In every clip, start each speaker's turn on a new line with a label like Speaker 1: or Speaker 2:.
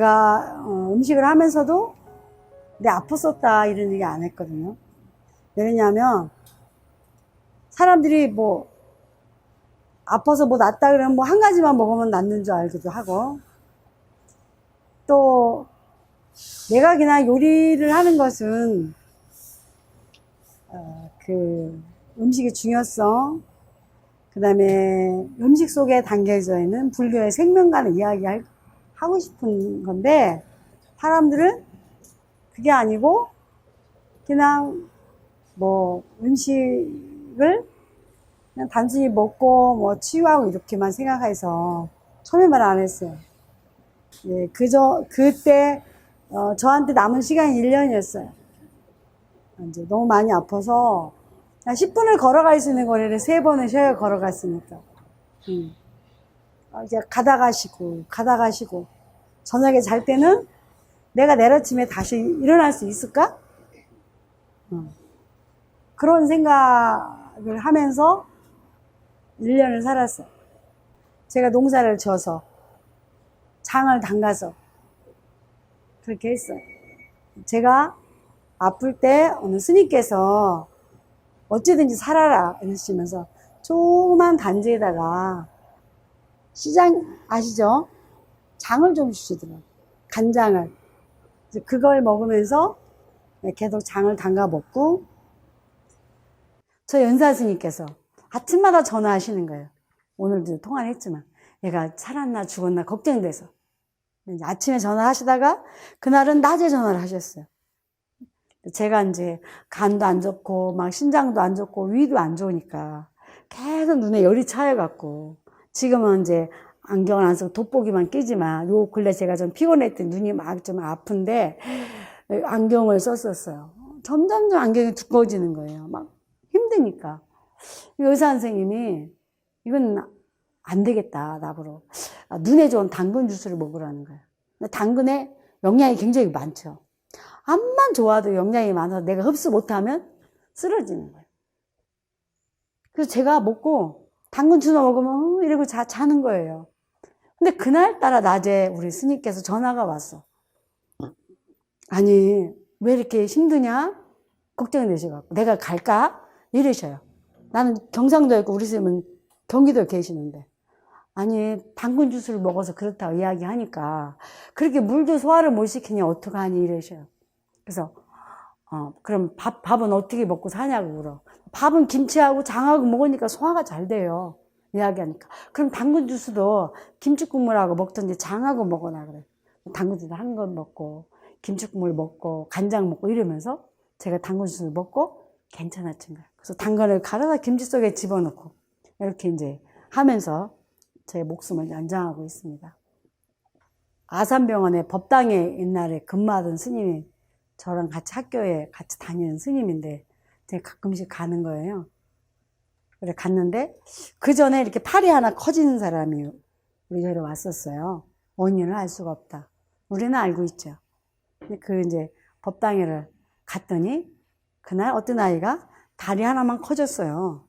Speaker 1: 제가 어, 음식을 하면서도 내 아팠었다 이런 얘기 안 했거든요. 왜냐면 사람들이 뭐 아파서 뭐 낫다 그러면 뭐 한 가지만 먹으면 낫는 줄 알기도 하고 또 내가 그냥 요리를 하는 것은 어, 그 음식의 중요성 그 다음에 음식 속에 담겨져 있는 불교의 생명관을 이야기 하고 싶은 건데 사람들은 그게 아니고 그냥 뭐 음식을 그냥 단순히 먹고 뭐 치유하고 이렇게만 생각해서 처음에 말안 했어요. 예, 그저 그때 어, 저한테 남은 시간이 1년이었어요. 이제 너무 많이 아파서 한 10분을 걸어갈 수 있는 거리를 세 번을 쉬어야 걸어갔으니까. 음. 어, 이제 가다가 쉬고, 가다가 쉬고. 저녁에 잘 때는 내가 내일 아침에 다시 일어날 수 있을까? 어. 그런 생각을 하면서 1년을 살았어요. 제가 농사를 져서, 장을 담가서, 그렇게 했어요. 제가 아플 때 어느 스님께서 어찌든지 살아라 이러시면서 조그만 단지에다가 시장 아시죠? 장을 좀 주시더라고요. 간장을. 그걸 먹으면서 네, 계속 장을 담가 먹고 저 연사 스님께서 아침마다 전화하시는 거예요. 오늘도 통화를 했지만 얘가 살았나 죽었나 걱정돼서 아침에 전화하시다가 그날은 낮에 전화를 하셨어요. 제가 이제 간도 안 좋고 막 신장도 안 좋고 위도 안 좋으니까 계속 눈에 열이 차여갖고 지금은 이제 안경을 안 쓰고 돋보기만 끼지만 요 근래 제가 좀 피곤했더니 눈이 막 좀 아픈데 안경을 썼었어요. 점점 점 안경이 두꺼워지는 거예요. 막 힘드니까. 의사 선생님이 이건 안 되겠다, 나보러. 아, 눈에 좋은 당근 주스를 먹으라는 거예요. 당근에 영양이 굉장히 많죠. 암만 좋아도 영양이 많아서 내가 흡수 못하면 쓰러지는 거예요. 그래서 제가 먹고 당근 주스 먹으면 어, 이러고 자, 자는 거예요. 근데 그날따라 낮에 우리 스님께서 전화가 왔어. 아니, 왜 이렇게 힘드냐? 걱정이 되셔갖고. 내가 갈까? 이러셔요. 나는 경상도에 있고 우리 스님은 경기도에 계시는데. 아니, 당근 주스를 먹어서 그렇다고 이야기하니까. 그렇게 물도 소화를 못 시키냐, 어떡하니? 이러셔요. 그래서, 어, 그럼 밥, 밥은 어떻게 먹고 사냐고 물어. 밥은 김치하고 장하고 먹으니까 소화가 잘 돼요. 이야기하니까. 그럼 당근 주스도 김치 국물하고 먹던지 장하고 먹어라 그래. 당근 주스 한 건 먹고, 김치 국물 먹고, 간장 먹고 이러면서 제가 당근 주스를 먹고 괜찮아진 거예요. 그래서 당근을 갈아서 김치 속에 집어넣고, 이렇게 이제 하면서 제 목숨을 연장하고 있습니다. 아산병원의 법당에 옛날에 근무하던 스님이 저랑 같이 학교에 같이 다니는 스님인데 제 가 가끔씩 가는 거예요. 그래 갔는데 그 전에 이렇게 팔이 하나 커지는 사람이 우리 저리 왔었어요. 원인을 알 수가 없다. 우리는 알고 있죠. 그 이제 법당에를 갔더니 그날 어떤 아이가 다리 하나만 커졌어요.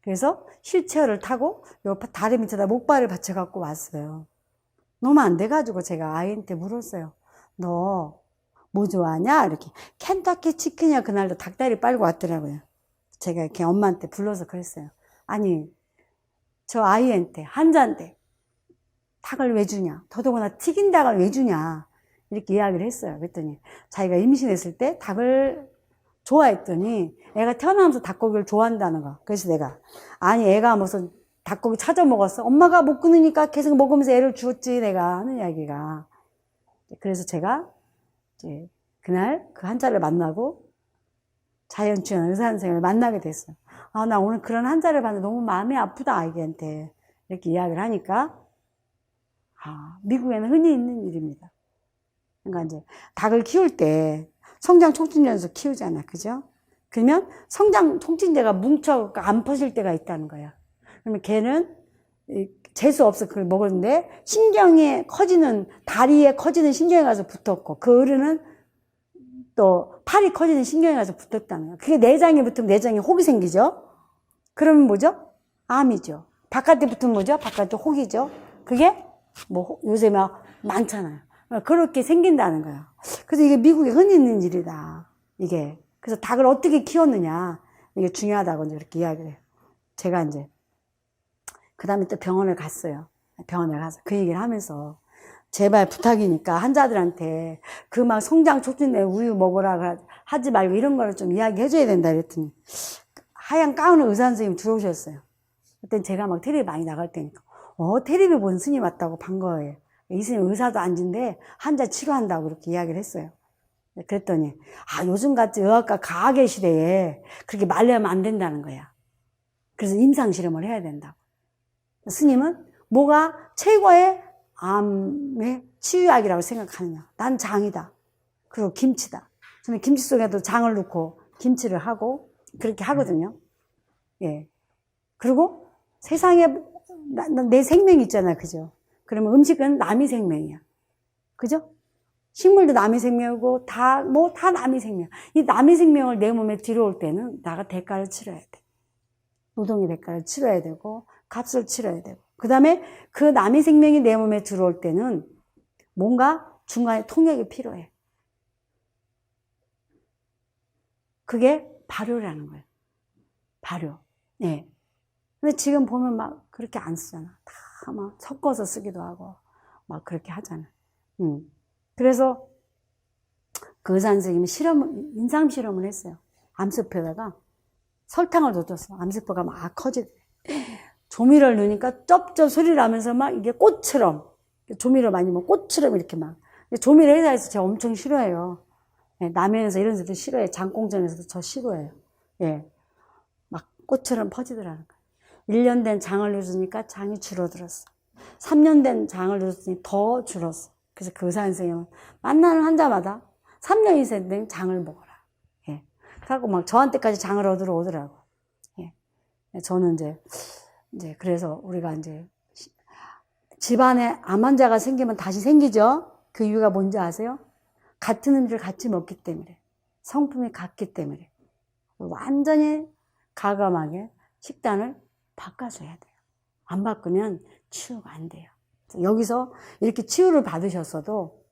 Speaker 1: 그래서 휠체어를 타고 요 다리 밑에다 목발을 받쳐 갖고 왔어요. 너무 안 돼가지고 제가 아이한테 물었어요. 너 뭐 좋아하냐? 이렇게 켄터키 치킨이야 그날도 닭다리 빨고 왔더라고요. 제가 이렇게 엄마한테 불러서 그랬어요. 아니 저 아이한테 한자인데 닭을 왜 주냐? 더더구나 튀긴 닭을 왜 주냐? 이렇게 이야기를 했어요. 그랬더니 자기가 임신했을 때 닭을 좋아했더니 애가 태어나면서 닭고기를 좋아한다는 거. 그래서 내가 아니 애가 무슨 닭고기 찾아 먹었어. 엄마가 못 끊으니까 계속 먹으면서 애를 주었지 내가 하는 이야기가. 그래서 제가 이제 그날 그 한자를 만나고 자연치유 의사 선생님을 만나게 됐어요. 아, 나 오늘 그런 한자를 봤는데 너무 마음이 아프다, 아이한테. 이렇게 이야기를 하니까, 아, 미국에는 흔히 있는 일입니다. 그러니까 이제 닭을 키울 때 성장 촉진제에서 키우잖아. 그죠? 그러면 성장 촉진제가 뭉쳐 안 퍼질 때가 있다는 거야. 그러면 걔는 재수 없어 그걸 먹었는데 신경이 커지는 다리에 커지는 신경이 가서 붙었고 그 어른은 또 팔이 커지는 신경이 가서 붙었다는 거야. 그게 내장이 붙으면 내장에 혹이 생기죠. 그러면 뭐죠? 암이죠. 바깥에 붙은 뭐죠? 바깥에 혹이죠. 그게 뭐 혹- 요새 막 많잖아요. 그렇게 생긴다는 거예요. 그래서 이게 미국에 흔히 있는 일이다. 이게. 그래서 닭을 어떻게 키웠느냐. 이게 중요하다고 이제 이렇게 이야기를 해요. 제가 이제 그 다음에 또 병원을 갔어요. 병원에 가서 그 얘기를 하면서 제발 부탁이니까 환자들한테 그 막 성장 촉진제 우유 먹으라 하지 말고 이런 거를 좀 이야기해 줘야 된다 그랬더니 하얀 가운을 의사 선생님 들어오셨어요. 그때 제가 막 텔레비 많이 나갈 때니까 어 텔레비 본 스님 왔다고 반가워해. 이 스님 의사도 아닌데 환자 치료한다고 그렇게 이야기를 했어요. 그랬더니 아 요즘같이 의학과 과학의 시대에 그렇게 말려면 안 된다는 거야. 그래서 임상 실험을 해야 된다고. 스님은 뭐가 최고의 암의 치유약이라고 생각하느냐. 난 장이다. 그리고 김치다. 저는 김치 속에도 장을 넣고 김치를 하고 그렇게 하거든요. 예. 그리고 세상에 나- 나내 생명이 있잖아요. 그죠? 그러면 음식은 남의 생명이야. 그죠? 식물도 남의 생명이고 다 뭐 다 남의 생명. 이 남의 생명을 내 몸에 들어올 때는 나가 대가를 치러야 돼. 노동의 대가를 치러야 되고 값을 치러야 되고 그 다음에 그 남의 생명이 내 몸에 들어올 때는 뭔가 중간에 통역이 필요해. 그게 발효라는 거예요. 발효. 네. 근데 지금 보면 막 그렇게 안 쓰잖아. 다 막 섞어서 쓰기도 하고 막 그렇게 하잖아. 음. 그래서 그 의사 선생님이 실험, 인상 실험을 했어요. 암세포에다가 설탕을 넣어줬어. 암세포가 막 커지대. 조미료를 넣으니까 쩝쩝 소리를 나면서 막 이게 꽃처럼, 조미료 많이 먹으면 꽃처럼 이렇게 막. 조미료 회사에서 제가 엄청 싫어해요. 예, 남해에서 이런 데도 싫어해요. 장공전에서도 저 싫어해요. 예. 막 꽃처럼 퍼지더라는 거예요. 1년 된 장을 넣어주니까 장이 줄어들었어. 3년 된 장을 넣어주니 더 줄었어. 그래서 그 의사 선생님은 만나는 환자마다 3년 이상 된 장을 먹어라. 예. 그래갖고 막 저한테까지 장을 얻으러 오더라고. 예. 저는 이제, 이제 그래서 우리가 이제 시- 집안에 암 환자가 생기면 다시 생기죠? 그 이유가 뭔지 아세요? 같은 음식을 같이 먹기 때문에. 성품이 같기 때문에. 완전히 가감하게 식단을 바꿔줘야 돼요. 안 바꾸면 치유가 안 돼요. 여기서 이렇게 치유를 받으셨어도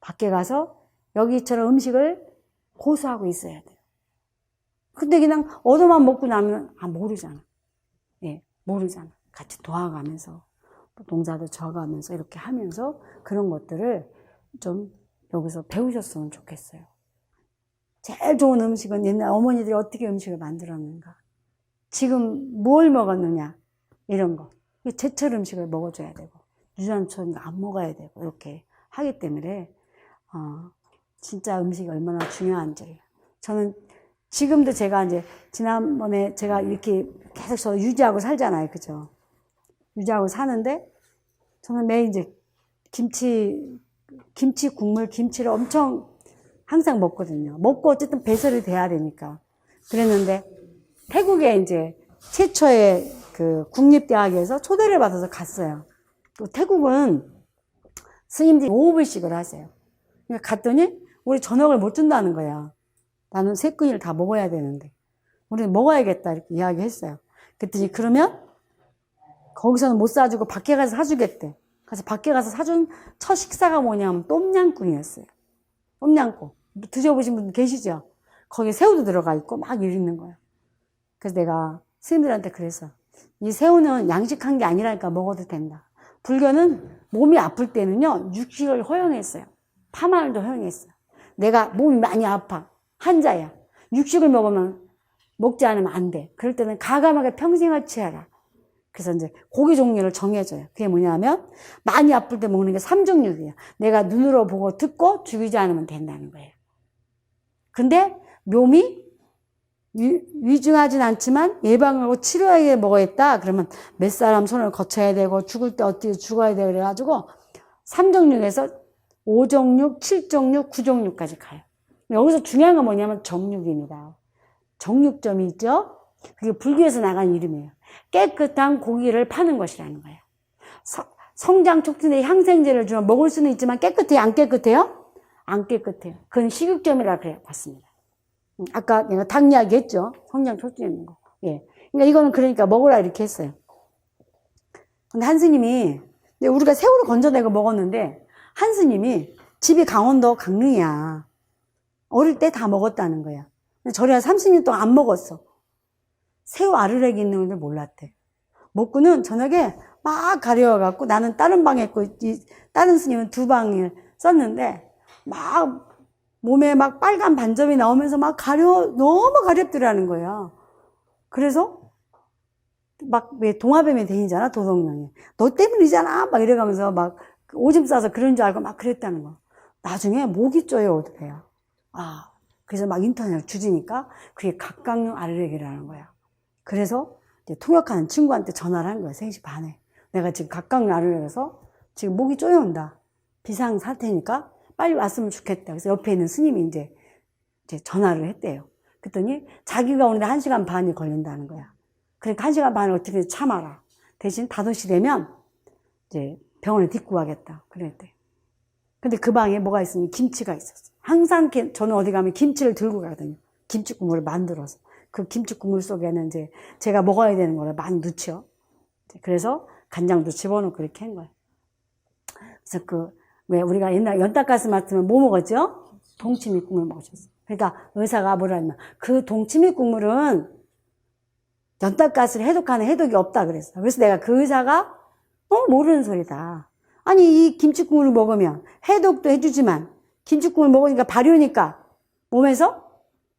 Speaker 1: 밖에 가서 여기처럼 음식을 고수하고 있어야 돼요. 근데 그냥 얻어만 먹고 나면 아 모르잖아. 예, 모르잖아. 같이 도와가면서 동자도 져가면서 이렇게 하면서 그런 것들을 좀 여기서 배우셨으면 좋겠어요. 제일 좋은 음식은 옛날 어머니들이 어떻게 음식을 만들었는가. 지금 뭘 먹었느냐. 이런 거. 제철 음식을 먹어줘야 되고, 유전초는 안 먹어야 되고, 이렇게 하기 때문에, 어, 진짜 음식이 얼마나 중요한지. 저는 지금도 제가 이제, 지난번에 제가 이렇게 계속 저 유지하고 살잖아요. 그죠? 유지하고 사는데, 저는 매일 이제 김치, 김치 국물, 김치를 엄청 항상 먹거든요. 먹고 어쨌든 배설이 돼야 되니까. 그랬는데, 태국에 이제 최초의 그 국립대학에서 초대를 받아서 갔어요. 또 태국은 스님들이 5불씩을 하세요. 그러니까 갔더니 우리 저녁을 못 준다는 거야. 나는 세 끼를 다 먹어야 되는데. 우리는 먹어야겠다 이렇게 이야기했어요. 그랬더니 그러면 거기서는 못 사주고 밖에 가서 사주겠대. 그래서 밖에 가서 사준 첫 식사가 뭐냐면 똠양꿍이었어요. 똠양꿍. 드셔보신 분 계시죠? 거기에 새우도 들어가 있고 막 이러는 거예요. 그래서 내가 스님들한테 그랬어. 이 새우는 양식한 게 아니라니까 먹어도 된다. 불교는 몸이 아플 때는요, 육식을 허용했어요. 파마늘도 허용했어요. 내가 몸이 많이 아파. 환자야. 육식을 먹으면, 먹지 않으면 안 돼. 그럴 때는 가감하게 평생을 취하라. 그래서 이제 고기 종류를 정해줘요. 그게 뭐냐면, 많이 아플 때 먹는 게 삼종육이에요. 내가 눈으로 보고 듣고 죽이지 않으면 된다는 거예요. 근데 위, 위중하진 않지만 예방하고 치료하게 먹어야겠다. 그러면 몇 사람 손을 거쳐야 되고 죽을 때 어떻게 죽어야 돼. 그래가지고 3종육에서 5종육, 7종육, 9종육까지 가요. 여기서 중요한 건 뭐냐면 정육입니다. 정육점이 있죠? 그게 불교에서 나간 이름이에요. 깨끗한 고기를 파는 것이라는 거예요. 서- 성장 촉진에 향생제를 주면 먹을 수는 있지만 깨끗해요? 안 깨끗해요? 안 깨끗해요. 그건 식육점이라 그래요. 봤습니다. 음, 아까 내가 닭 이야기 했죠? 성장 촉진하는 거. 예. 그러니까 이거는 그러니까 먹으라 이렇게 했어요. 근데 한 스님이 이제 우리가 새우를 건져내고 먹었는데 한 스님이 집이 강원도 강릉이야. 어릴 때 다 먹었다는 거야. 한 30년 동안 안 먹었어. 새우 아르렉이 있는 걸 몰랐대. 먹고는 저녁에 막 가려워갖고 나는 다른 방에 있고 이 다른 스님은 두 방을 썼는데 막 몸에 막 빨간 반점이 나오면서 막 가려 너무 가렵더라는 거야. 그래서 막 왜 동화뱀이 다니잖아 도덕령이 너 때문이잖아 막 이래가면서 막 오줌 싸서 그런 줄 알고 막 그랬다는 거. 나중에 목이 쪼여 오더래요. 아 그래서 막 인터넷 주지니까 그게 각각용 아르렉이라는 거야. 그래서 통역하는 친구한테 전화를 한 거야. 3시 반에. 내가 지금 각각용 아르렉에서 지금 목이 쪼여온다. 비상 사태니까 빨리 왔으면 좋겠다. 그래서 옆에 있는 스님이 이제, 이제 전화를 했대요. 그랬더니 자기가 오는데 1시간 반이 걸린다는 거야. 그러니까 1시간 반을 어떻게 참아라. 대신 5시 되면 이제 병원에 딛고 가겠다. 그랬대. 근데 그 방에 뭐가 있으면 김치가 있었어. 항상 게- 저는 어디 가면 김치를 들고 가거든요. 김치 국물을 만들어서. 그 김치 국물 속에는 이제 제가 먹어야 되는 거를 많이 넣죠. 그래서 간장도 집어넣고 그렇게 한 거예요. 그래서 그, 왜 우리가 옛날 연닭가스 맡으면 뭐 먹었죠? 동치미 국물 먹었어요. 그러니까 의사가 뭐라 하면 그 동치미 국물은 연닭가스를 해독하는 해독이 없다 그랬어. 그래서 내가 그 의사가 어 모르는 소리다. 아니 이 김치 국물을 먹으면 해독도 해주지만 김치국물 먹으니까 발효니까 몸에서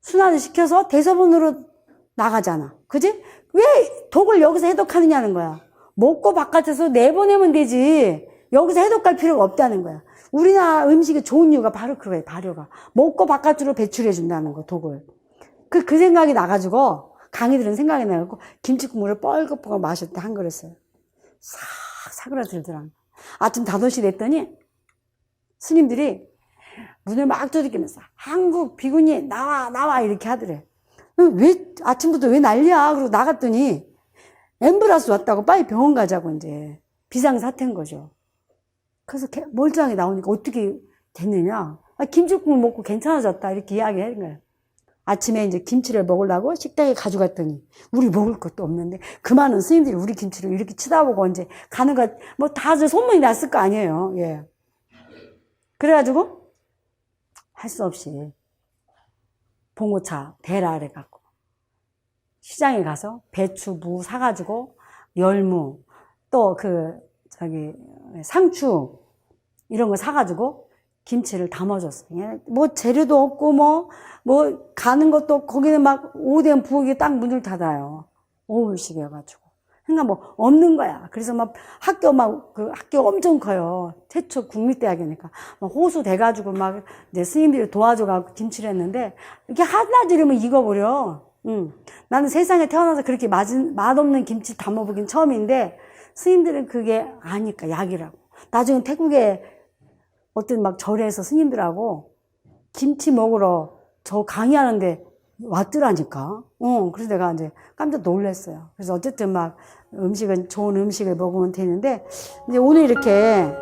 Speaker 1: 순환을 시켜서 대소변으로 나가잖아. 그지? 왜 독을 여기서 해독하느냐는 거야. 먹고 바깥에서 내보내면 되지. 여기서 해독할 필요가 없다는 거야. 우리나라 음식이 좋은 이유가 바로 그거예요. 발효가. 먹고 바깥으로 배출해 준다는 거, 독을. 그, 그 생각이 나가지고 강의들은 생각이 나갖고 김치국물을 뻘긋뻘긋 마실 때 한 그랬어요. 싹 사그라들더라. 아침 5시 됐더니 스님들이 문을 막 두드리면서 한국 비군이 나와 나와 이렇게 하더래. 왜 아침부터 왜 난리야? 그러고 나갔더니 엠브라스 왔다고 빨리 병원 가자고 이제 비상 사태인 거죠. 그래서 개- 멀쩡하게 나오니까 어떻게 됐느냐? 아, 김치국물 먹고 괜찮아졌다 이렇게 이야기하는 거예요. 아침에 이제 김치를 먹으려고 식당에 가져갔더니 우리 먹을 것도 없는데 그 많은 스님들이 우리 김치를 이렇게 쳐다보고 이제 가는 거 뭐 다들 소문이 났을 거 아니에요. 예. 그래가지고 할 수 없이 봉고차 대라를 갖고 시장에 가서 배추, 무 사가지고 열무 또 그 저기 상추 이런 거 사가지고 김치를 담아줬어요. 예, 뭐 재료도 없고 뭐, 뭐 가는 것도 거기는 막 오뎅 부엌에 딱 문을 닫아요. 오후식이어가지고. 그러니까 뭐 없는 거야. 그래서 막 학교 막 그 학교 엄청 커요. 최초 국립대학이니까 막 호수 돼가지고 막 이제 스님들이 도와줘가지고 김치를 했는데 이렇게 하나 지르면 익어버려. 응. 나는 세상에 태어나서 그렇게 맛은, 맛없는 김치 담아보긴 처음인데 스님들은 그게 아니까 약이라고. 나중에 태국에 어떤 막 절에서 스님들하고 김치 먹으러 저 강의하는데 왔더라니까. 어, 그래서 내가 이제 깜짝 놀랐어요. 그래서 어쨌든 막 음식은 좋은 음식을 먹으면 되는데, 이제 오늘 이렇게